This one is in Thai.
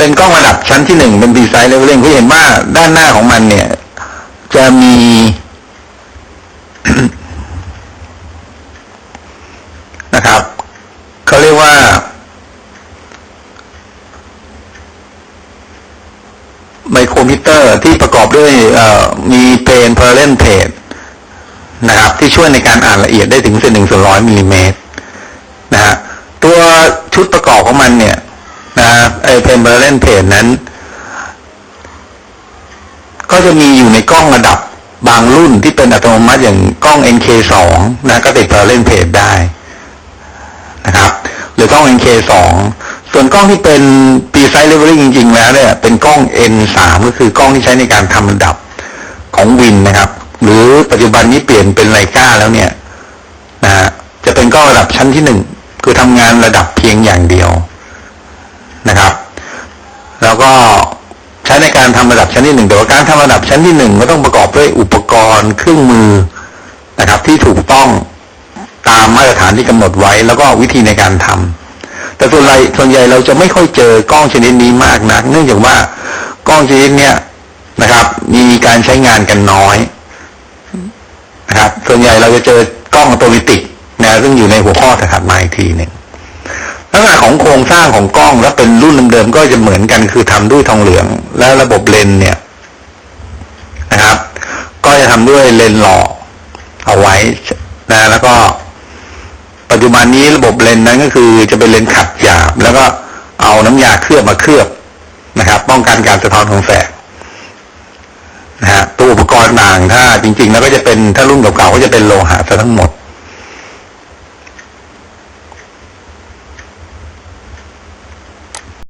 เป็นกล้องระดับชั้นที่หนึ่งเป็นดีไซน์เลเวลลิ่งที่เห็นว่าด้านหน้าของมันเนี่ย จะมี นะครับเขาเรียกว่า ไมโครมิเตอร์ที่ประกอบด้วยมีเพนเพอร์เลนเพจนะครับ ที่ช่วยในการอ่านละเอียดได้ถึงเศษหนึ่งส่วนร้อยมิลลิเมตรนะฮะตัวชุดประกอบของมันเนี่ย ไอเพนเพอร์เลนเพจนั้น ก็จะมีอยู่ในกล้องระดับบางรุ่นที่เป็นอัตโนมัติอย่างกล้อง NK2 นะก็ติดเพอร์เลนเพจได้นะครับหรือกล้อง NK2 ส่วนกล้องที่เป็น Precise Leveling จริง ๆ แล้วเนี่ยเป็นกล้อง N3 ก็คือกล้องที่ใช้ในการทำระดับของวินนะครับ หรือปัจจุบันนี้เปลี่ยนเป็นไลกาแล้วเนี่ยนะจะเป็นกล้องระดับชั้นที่หนึ่งคือทำงานระดับเพียงอย่างเดียว นะครับ แล้วก็ใช้ในการทำระดับชั้นที่หนึ่งแต่ว่าการทำระดับชั้นที่หนึ่งก็ต้องประกอบด้วยอุปกรณ์เครื่องมือนะครับ ที่ถูกต้องตามมาตรฐานที่กำหนดไว้ แล้วก็วิธีในการทำแต่ส่วนใหญ่ส่วนใหญ่เราจะไม่ค่อยเจอกล้องชนิดนี้มากนัก เนื่องจากว่ากล้องชนิดเนี้ยนะครับ มีการใช้งานกันน้อยนะครับ ส่วนใหญ่เราจะเจอกล้องอัตโนมัติกนะซึ่งอยู่ในหัวข้อถัดมาอีกทีหนึ่ง ลักษณะของโครงสร้างของกล้องและเป็นรุ่นเดิมๆก็จะเหมือนกันคือทำด้วยทองเหลือง และระบบเลนเนี่ยนะครับ ก็จะทำด้วยเลนหล่อเอาไว้นะแล้วก็ปัจจุบันนี้ระบบเลนนั้นก็คือจะเป็นเลนขัดหยาบ แล้วก็เอาน้ำยาเคลือบมาเคลือบนะครับ ป้องกันการสะท้อนของแสงนะฮะตัวอุปกรณ์ต่างถ้าจริงๆ แล้วก็จะเป็นถ้ารุ่นเก่าๆก็จะเป็นโลหะซะทั้งหมด